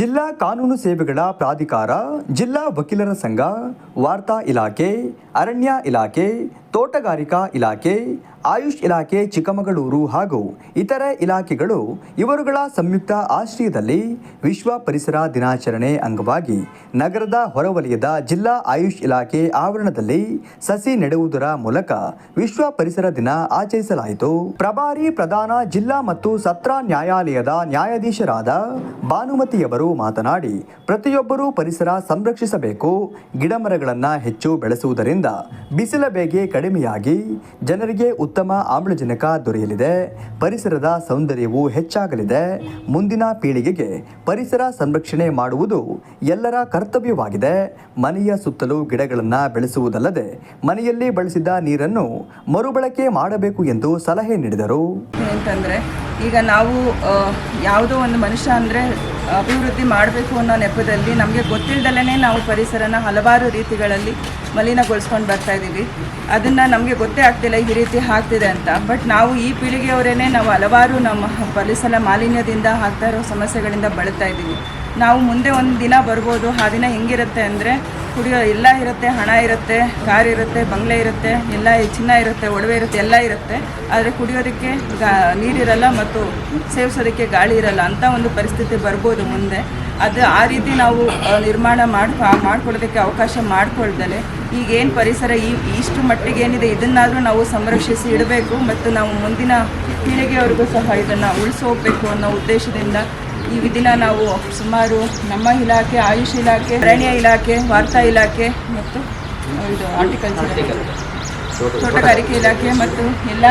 ಜಿಲ್ಲಾ ಕಾನೂನು ಸೇವೆಗಳ ಪ್ರಾಧಿಕಾರ ಜಿಲ್ಲಾ ವಕೀಲರ ಸಂಘ ವಾರ್ತಾ ಇಲಾಖೆ ಅರಣ್ಯ ಇಲಾಖೆ ತೋಟಗಾರಿಕಾ ಇಲಾಖೆ, ಆಯುಷ್ ಇಲಾಖೆ, ಚಿಕ್ಕಮಗಳೂರು ಹಾಗೂ ಇತರ ಇಲಾಖೆಗಳು ಇವರುಗಳ ಸಂಯುಕ್ತ ಆಶ್ರಯದಲ್ಲಿ ವಿಶ್ವ ಪರಿಸರ ದಿನಾಚರಣೆ ಅಂಗವಾಗಿ ನಗರದ ಹೊರವಲಯದ ಜಿಲ್ಲಾ ಆಯುಷ್ ಇಲಾಖೆ ಆವರಣದಲ್ಲಿ ಸಸಿ ನೆಡುವುದರ ಮೂಲಕ ವಿಶ್ವ ಪರಿಸರ ದಿನ ಆಚರಿಸಲಾಯಿತು. ಪ್ರಭಾರಿ ಪ್ರಧಾನ ಜಿಲ್ಲಾ ಮತ್ತು ಸತ್ರ ನ್ಯಾಯಾಲಯದ ನ್ಯಾಯಾಧೀಶರಾದ ಭಾನುಮತಿಯವರು ಮಾತನಾಡಿ, ಪ್ರತಿಯೊಬ್ಬರೂ ಪರಿಸರ ಸಂರಕ್ಷಿಸಬೇಕು, ಗಿಡಮರಗಳನ್ನು ಹೆಚ್ಚು ಬೆಳೆಸುವುದರಿಂದ ಬಿಸಿಲ ಬೇಗೆ ಕಡಿಮೆಯಾಗಿ ಜನರಿಗೆ ಉತ್ತಮ ಆಮ್ಲಜನಕ ದೊರೆಯಲಿದೆ. ಪರಿಸರದ ಸೌಂದರ್ಯವು ಹೆಚ್ಚಾಗಲಿದೆ. ಮುಂದಿನ ಪೀಳಿಗೆಗೆ ಪರಿಸರ ಸಂರಕ್ಷಣೆ ಮಾಡುವುದು ಎಲ್ಲರ ಕರ್ತವ್ಯವಾಗಿದೆ. ಮನೆಯ ಸುತ್ತಲೂ ಗಿಡಗಳನ್ನು ಬೆಳೆಸುವುದಲ್ಲದೆ ಮನೆಯಲ್ಲಿ ಬಳಸಿದ ನೀರನ್ನು ಮರುಬಳಕೆ ಮಾಡಬೇಕು ಎಂದು ಸಲಹೆ ನೀಡಿದರು. ಈಗ ನಾವು ಯಾವುದೋ ಒಂದು ಮನುಷ್ಯ ಅಂದರೆ, ಅಭಿವೃದ್ಧಿ ಮಾಡಬೇಕು ಅನ್ನೋ ನೆಪದಲ್ಲಿ ನಮಗೆ ಗೊತ್ತಿಲ್ಲದಲ್ಲೇ ನಾವು ಪರಿಸರನ ಹಲವಾರು ರೀತಿಗಳಲ್ಲಿ ಮಲಿನಗೊಳಿಸ್ಕೊಂಡು ಬರ್ತಾ ಇದ್ದೀವಿ ಅದನ್ನು ನಮಗೆ ಗೊತ್ತೇ ಆಗ್ತಿಲ್ಲ ಈ ರೀತಿ ಆಗ್ತಿದೆ ಅಂತ. ಬಟ್ ನಾವು ಈ ಪೀಳಿಗೆಯವರೇ ನಾವು ಹಲವಾರು ನಮ್ಮ ಪರಿಸರ ಮಾಲಿನ್ಯದಿಂದ ಆಗ್ತಾ ಇರೋ ಸಮಸ್ಯೆಗಳಿಂದ ಬಳಲ್ತಾ ಇದ್ದೀವಿ ನಾವು ಮುಂದೆ ಒಂದು ದಿನ ಬರ್ಬೋದು. ಆ ದಿನ ಹೆಂಗಿರುತ್ತೆ ಅಂದರೆ ಕುಡಿಯೋ ಎಲ್ಲ ಇರುತ್ತೆ, ಹಣ ಇರುತ್ತೆ, ಕಾರ್ ಇರುತ್ತೆ, ಬಂಗ್ಲೆ ಇರುತ್ತೆ, ಎಲ್ಲ ಚಿನ್ನ ಇರುತ್ತೆ, ಒಡವೆ ಇರುತ್ತೆ, ಎಲ್ಲ ಇರುತ್ತೆ. ಆದರೆ ಕುಡಿಯೋದಕ್ಕೆ ಗಾ, ನೀರಿರಲ್ಲ ಮತ್ತು ಸೇವಿಸೋದಕ್ಕೆ ಗಾಳಿ ಇರಲ್ಲ ಅಂತ ಒಂದು ಪರಿಸ್ಥಿತಿ ಬರ್ಬೋದು ಮುಂದೆ. ಅದು ಆ ರೀತಿ ನಾವು ನಿರ್ಮಾಣ ಮಾಡಿ ಮಾಡ್ಕೊಳ್ಳೋದಕ್ಕೆ ಅವಕಾಶ ಮಾಡ್ಕೊಳ್ದಲೆ. ಈಗೇನು ಪರಿಸರ ಈ, ಇಷ್ಟು ಮಟ್ಟಿಗೆ ಏನಿದೆ, ಇದನ್ನಾದರೂ ನಾವು ಸಂರಕ್ಷಿಸಿ ಇಡಬೇಕು ಮತ್ತು ನಾವು ಮುಂದಿನ ಪೀಳಿಗೆಯವರೆಗೂ ಸಹ ಇದನ್ನು ಉಳಿಸೋಗ್ಬೇಕು ಅನ್ನೋ ಉದ್ದೇಶದಿಂದ ಈ ದಿನ ನಾವು ಸುಮಾರು ನಮ್ಮ ಇಲಾಖೆ, ಆಯುಷ್ ಇಲಾಖೆ, ಅರಣ್ಯ ಇಲಾಖೆ, ವಾರ್ತಾ ಇಲಾಖೆ ಮತ್ತು ಇದು ಆರ್ಟಿಕಲ್ಚರ್ ತೋಟಗಾರಿಕೆ ಇಲಾಖೆ ಮತ್ತು ಎಲ್ಲ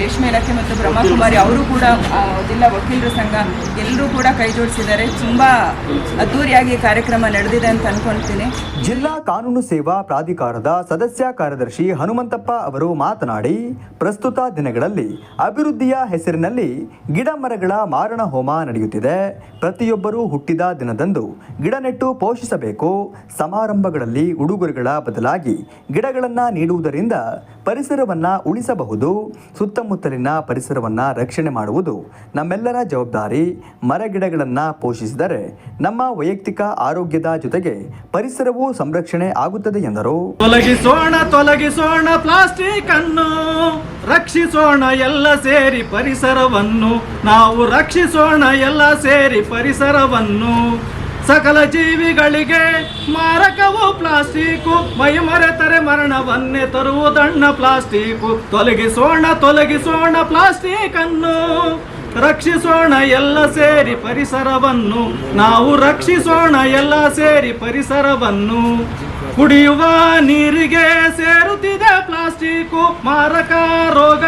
ರೇಷ್ಮೆ ಇಲಾಖೆ ಮತ್ತು ಬ್ರಹ್ಮಕುಮಾರಿ ಅವರು ಕೂಡ ಜಿಲ್ಲಾ ವಕೀಲರ ಸಂಘ ಎಲ್ಲರೂ ಕೂಡ ಕೈ ಜೋಡಿಸಿದ್ದಾರೆ ತುಂಬ ಅದ್ದೂರಿಯಾಗಿ ಕಾರ್ಯಕ್ರಮ ನಡೆದಿದೆ ಅಂತ ಅನ್ಕೊಳ್ತೀನಿ ಜಿಲ್ಲಾ ಕಾನೂನು ಸೇವಾ ಪ್ರಾಧಿಕಾರದ ಸದಸ್ಯ ಕಾರ್ಯದರ್ಶಿ ಹನುಮಂತಪ್ಪ ಅವರು ಮಾತನಾಡಿ, ಪ್ರಸ್ತುತ ದಿನಗಳಲ್ಲಿ ಅಭಿವೃದ್ಧಿಯ ಹೆಸರಿನಲ್ಲಿ ಗಿಡ ಮರಗಳ ಮಾರಣ ಹೋಮ ನಡೆಯುತ್ತಿದೆ. ಪ್ರತಿಯೊಬ್ಬರೂ ಹುಟ್ಟಿದ ದಿನದಂದು ಗಿಡ ನೆಟ್ಟು ಪೋಷಿಸಬೇಕು. ಸಮಾರಂಭಗಳಲ್ಲಿ ಉಡುಗೊರೆಗಳ ಬದಲಾಗಿ ಗಿಡಗಳನ್ನು ನೀಡುವುದರಿಂದ ಪರಿಸರವನ್ನ ಉಳಿಸಬಹುದು, ಸುತ್ತಮುತ್ತಲಿನ ಪರಿಸರವನ್ನ ರಕ್ಷಣೆ ಮಾಡುವುದು. ನಮ್ಮೆಲ್ಲರ ಜವಾಬ್ದಾರಿ. ಮರಗಿಡಗಳನ್ನು ಪೋಷಿಸಿದರೆ ನಮ್ಮ ವೈಯಕ್ತಿಕ ಆರೋಗ್ಯದ ಜೊತೆಗೆ ಪರಿಸರವೂ ಸಂರಕ್ಷಣೆ ಆಗುತ್ತದೆ ಎಂದರು. ತೊಲಗಿಸೋಣ ತೊಲಗಿಸೋಣ ಪ್ಲಾಸ್ಟಿಕ್ ಅನ್ನು ರಕ್ಷಿಸೋಣ ಎಲ್ಲ ಸೇರಿ ಪರಿಸರವನ್ನು. ನಾವು ರಕ್ಷಿಸೋಣ ಎಲ್ಲ ಸೇರಿ ಪರಿಸರವನ್ನು. ಸಕಲ ಜೀವಿಗಳಿಗೆ ಮಾರಕವು ಪ್ಲಾಸ್ಟಿಕು. ಮೈಮರೆತರೆ ಮರಣವನ್ನೇ ತರುವುದಣ್ಣ ಪ್ಲಾಸ್ಟಿಕು. ತೊಲಗಿಸೋಣ ತೊಲಗಿಸೋಣ ಪ್ಲಾಸ್ಟಿಕ್ ಅನ್ನು ರಕ್ಷಿಸೋಣ ಎಲ್ಲ ಸೇರಿ ಪರಿಸರವನ್ನು. ನಾವು ರಕ್ಷಿಸೋಣ ಎಲ್ಲ ಸೇರಿ ಪರಿಸರವನ್ನು. ಕುಡಿಯುವ ನೀರಿಗೆ ಸೇರುತ್ತಿದೆ ಪ್ಲಾಸ್ಟಿಕು. ಮಾರಕ ರೋಗಗಳ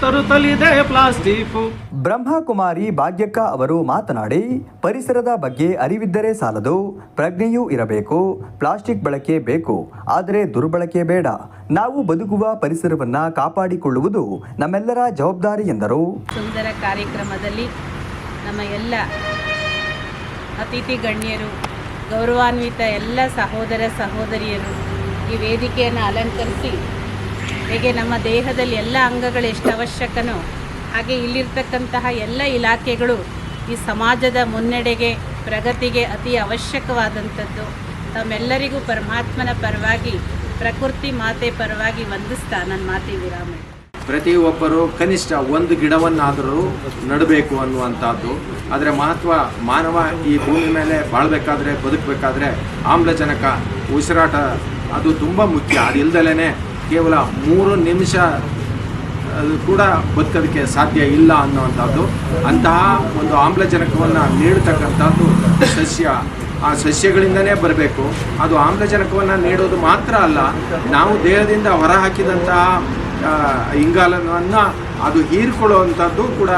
ತರುತ್ತಲಿದೆ ಪ್ಲಾಸ್ಟಿಕ್ ಬ್ರಹ್ಮಕುಮಾರಿ ಭಾಗ್ಯಕ್ಕ ಅವರು ಮಾತನಾಡಿ ಪರಿಸರದ ಬಗ್ಗೆ ಅರಿವಿದ್ದರೆ ಸಾಲದು ಪ್ರಜ್ಞೆಯೂ ಇರಬೇಕು ಪ್ಲಾಸ್ಟಿಕ್ ಬಳಕೆ ಬೇಕು ಆದರೆ ದುರ್ಬಳಕೆ ಬೇಡ. ನಾವು ಬದುಕುವ ಪರಿಸರವನ್ನ ಕಾಪಾಡಿಕೊಳ್ಳುವುದು ನಮ್ಮೆಲ್ಲರ ಜವಾಬ್ದಾರಿ ಎಂದರು. ಸುಂದರ ಕಾರ್ಯಕ್ರಮದಲ್ಲಿ ನಮ್ಮ ಎಲ್ಲ ಅತಿಥಿ ಗಣ್ಯರು ಗೌರವಾನ್ವಿತ ಎಲ್ಲ ಸಹೋದರ ಸಹೋದರಿಯರು ಈ ವೇದಿಕೆಯನ್ನು ಅಲಂಕರಿಸಿ ಹೇಗೆ ನಮ್ಮ ದೇಹದಲ್ಲಿ ಎಲ್ಲ ಅಂಗಗಳು ಎಷ್ಟು ಅವಶ್ಯಕನೋ ಹಾಗೆ ಇಲ್ಲಿರ್ತಕ್ಕಂತಹ ಎಲ್ಲ ಇಲಾಖೆಗಳು ಈ ಸಮಾಜದ ಮುನ್ನಡೆಗೆ, ಪ್ರಗತಿಗೆ ಅತಿ ಅವಶ್ಯಕವಾದಂಥದ್ದು. ತಮ್ಮೆಲ್ಲರಿಗೂ ಪರಮಾತ್ಮನ ಪರವಾಗಿ, ಪ್ರಕೃತಿ ಮಾತೆ ಪರವಾಗಿ ವಂದಿಸ್ತಾ ನನ್ನ ಮಾತೆ ವಿರಾಮ. ಪ್ರತಿಯೊಬ್ಬರು ಕನಿಷ್ಠ ಒಂದು ಗಿಡವನ್ನಾದರೂ ನಡಬೇಕು ಅನ್ನುವಂಥದ್ದು. ಅದರ ಮಹತ್ವ, ಮಾನವ ಈ ಭೂಮಿ ಮೇಲೆ ಬಾಳ್ಬೇಕಾದ್ರೆ, ಬದುಕಬೇಕಾದ್ರೆ ಆಮ್ಲಜನಕ, ಉಸಿರಾಟ, ಅದು ತುಂಬ ಮುಖ್ಯ. ಅದಿಲ್ದಲೇ ಕೇವಲ ಮೂರು ನಿಮಿಷ ಕೂಡ ಬದುಕೋದಕ್ಕೆ ಸಾಧ್ಯ ಇಲ್ಲ ಅನ್ನುವಂಥದ್ದು. ಅಂತಹ ಒಂದು ಆಮ್ಲಜನಕವನ್ನು ನೀಡತಕ್ಕಂಥದ್ದು ಸಸ್ಯ. ಆ ಸಸ್ಯಗಳಿಂದನೇ ಬರಬೇಕು. ಅದು ಆಮ್ಲಜನಕವನ್ನು ನೀಡೋದು ಮಾತ್ರ ಅಲ್ಲ, ನಾವು ದೇಹದಿಂದ ಹೊರಹಾಕಿದಂತಹ ಇಂಗಾಲವನ್ನು ಅದು ಹೀರ್ಕೊಳ್ಳುವಂಥದ್ದು ಕೂಡ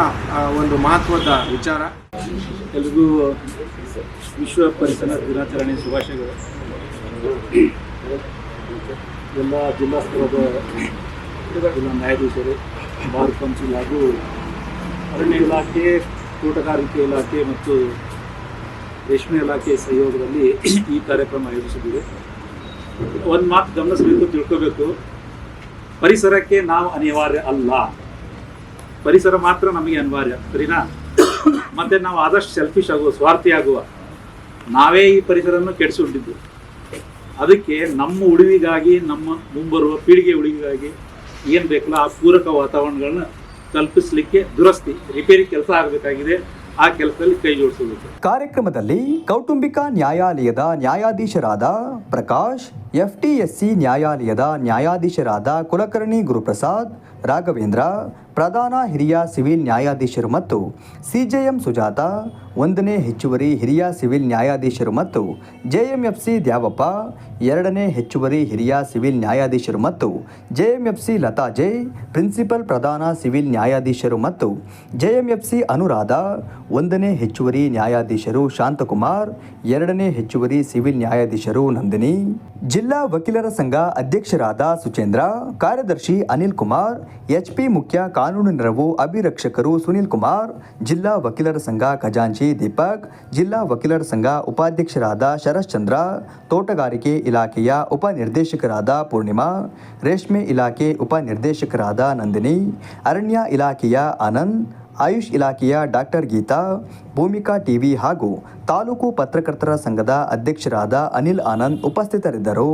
ಒಂದು ಮಹತ್ವದ ವಿಚಾರ. ಎಲ್ರಿಗೂ ವಿಶ್ವ ಪರಿಸರ ದಿನಾಚರಣೆ ಶುಭಾಶಯಗಳು. ಎಲ್ಲ ಜಿಲ್ಲಾ ಸ್ತರದ ಜಿಲ್ಲಾ ನ್ಯಾಯಾಧೀಶರು, ಬಾರ್ ಕೌನ್ಸಿಲ್ ಹಾಗೂ ಅರಣ್ಯ ಇಲಾಖೆ, ತೋಟಗಾರಿಕೆ ಇಲಾಖೆ ಮತ್ತು ರೇಷ್ಮೆ ಇಲಾಖೆ ಸಹಯೋಗದಲ್ಲಿ ಈ ಕಾರ್ಯಕ್ರಮ ಆಯೋಜಿಸಿದ್ದೀವಿ ಒಂದು ಮಾತು ಗಮನಿಸಬೇಕು ತಿಳ್ಕೋಬೇಕು. ಪರಿಸರಕ್ಕೆ ನಾವು ಅನಿವಾರ್ಯ ಅಲ್ಲ. ಪರಿಸರ ಮಾತ್ರ ನಮಗೆ ಅನಿವಾರ್ಯ, ಸರಿನಾ? ಮತ್ತು ನಾವು ಆದಷ್ಟು ಸೆಲ್ಫಿಶ್ ಆಗುವ ಸ್ವಾರ್ಥಿ ಆಗುವ ನಾವೇ ಈ ಪರಿಸರವನ್ನು ಕೆಡಿಸಿಕೊಂಡಿದ್ದು. ಅದಕ್ಕೆ ನಮ್ಮ ಉಳಿವಿಗಾಗಿ, ನಮ್ಮ ಮುಂಬರುವ ಪೀಳಿಗೆ ಉಳಿವಿಗಾಗಿ ಏನು ಬೇಕಲ್ಲ ಆ ಪೂರಕ ವಾತಾವರಣಗಳನ್ನ ಕಲ್ಪಿಸಲಿಕ್ಕೆ ದುರಸ್ತಿ, ರಿಪೇರಿ ಕೆಲಸ ಆಗಬೇಕಾಗಿದೆ. ಆ ಕೆಲಸದಲ್ಲಿ ಕೈ ಜೋಡಿಸಬೇಕು. ಕಾರ್ಯಕ್ರಮದಲ್ಲಿ ಕೌಟುಂಬಿಕ ನ್ಯಾಯಾಲಯದ ನ್ಯಾಯಾಧೀಶರಾದ ಪ್ರಕಾಶ್ ಎಫ್ಟಿಎಸ್ಸಿ ನ್ಯಾಯಾಲಯದ ನ್ಯಾಯಾಧೀಶರಾದ ಕುಲಕರ್ಣಿ ಗುರುಪ್ರಸಾದ್, ರಾಘವೇಂದ್ರ ಪ್ರಧಾನ ಹಿರಿಯ ಸಿವಿಲ್ ನ್ಯಾಯಾಧೀಶರು ಮತ್ತು ಸಿಜೆಎಂ ಸುಜಾತ, ಒಂದನೇ ಹೆಚ್ಚುವರಿ ಹಿರಿಯ ಸಿವಿಲ್ ನ್ಯಾಯಾಧೀಶರು ಮತ್ತು ಜೆಎಂಎಫ್ಸಿ ದ್ಯಾವಪ್ಪ, ಎರಡನೇ ಹೆಚ್ಚುವರಿ ಹಿರಿಯ ಸಿವಿಲ್ ನ್ಯಾಯಾಧೀಶರು ಮತ್ತು ಜೆಎಂಎಫ್ಸಿ ಲತಾ ಜೆ ಪ್ರಿನ್ಸಿಪಲ್ ಪ್ರಧಾನ ಸಿವಿಲ್ ನ್ಯಾಯಾಧೀಶರು ಮತ್ತು ಜೆಎಂಎಫ್ಸಿ ಅನುರಾಧ, ಒಂದನೇ ಹೆಚ್ಚುವರಿ ನ್ಯಾಯಾಧೀಶರು ಶಾಂತಕುಮಾರ್, ಎರಡನೇ ಹೆಚ್ಚುವರಿ ಸಿವಿಲ್ ನ್ಯಾಯಾಧೀಶರು ನಂದಿನಿ. ಜಿಲ್ಲಾ ವಕೀಲರ ಸಂಘ ಅಧ್ಯಕ್ಷರಾದ ಸುಚೇಂದ್ರ, ಕಾರ್ಯದರ್ಶಿ ಅನಿಲ್ ಕುಮಾರ್ ಎಚ್ಪಿ ಮುಖ್ಯ ಕಾನೂನು ನೆರವು ಅಭಿರಕ್ಷಕರು ಸುನಿಲ್ ಕುಮಾರ್, ಜಿಲ್ಲಾ ವಕೀಲರ ಸಂಘ ಖಜಾಂಚಿ ದೀಪಕ್, ಜಿಲ್ಲಾ ವಕೀಲರ ಸಂಘ ಉಪಾಧ್ಯಕ್ಷರಾದ ಶರಶ್ಚಂದ್ರ ತೋಟಗಾರಿಕೆ ಇಲಾಖೆಯ ಉಪನಿರ್ದೇಶಕರಾದ ಪೂರ್ಣಿಮಾ, ರೇಷ್ಮೆ ಇಲಾಖೆ ಉಪನಿರ್ದೇಶಕರಾದ ನಂದಿನಿ, ಅರಣ್ಯ ಇಲಾಖೆಯ ಆನಂದ್, ಆಯುಷ್ ಇಲಾಖೆಯ ಡಾಕ್ಟರ್ ಗೀತಾ, ಭೂಮಿಕಾ ಟಿವಿ ಹಾಗೂ ತಾಲೂಕು ಪತ್ರಕರ್ತರ ಸಂಘದ ಅಧ್ಯಕ್ಷರಾದ ಅನಿಲ್ ಆನಂದ್ ಉಪಸ್ಥಿತರಿದ್ದರು.